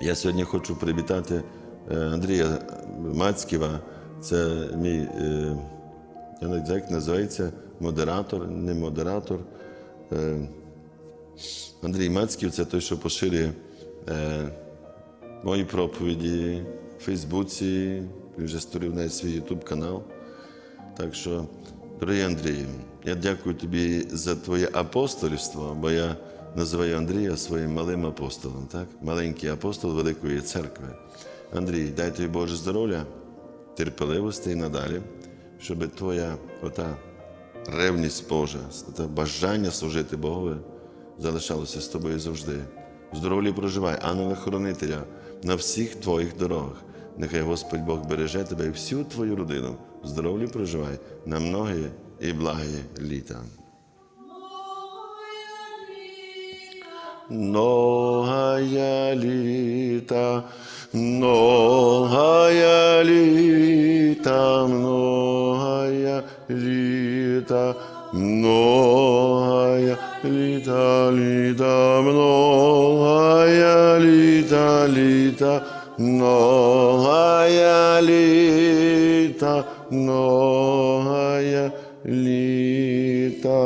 Я сьогодні хочу привітати е, Андрія Мацьківа. Це мій, е, я не знаю, як називається, модератор, не модератор. Е, Андрій Мацьків це той, що поширює мої проповіді в Фейсбуці, він вже створив навіть свій Ютуб канал. Так що, дорогий Андрію, я дякую тобі за твоє апостолівство, бо я називаю Андрія своїм малим апостолом, так? маленький апостол Великої церкви. Андрій, дай тобі Боже здоров'я, терпеливості і надалі, щоб твоя ота ревність Божа, те бажання служити Богові залишалося з тобою завжди. Здоров'я проживай, ангела хоронителя на всіх твоїх дорогах. Нехай Господь Бог береже тебе і всю твою родину. Здоров'я проживай на многі і благі літа. Многая літа, многая літа, многая літа, многая літа, літа, многая літа, літа, многая літа, многая літа.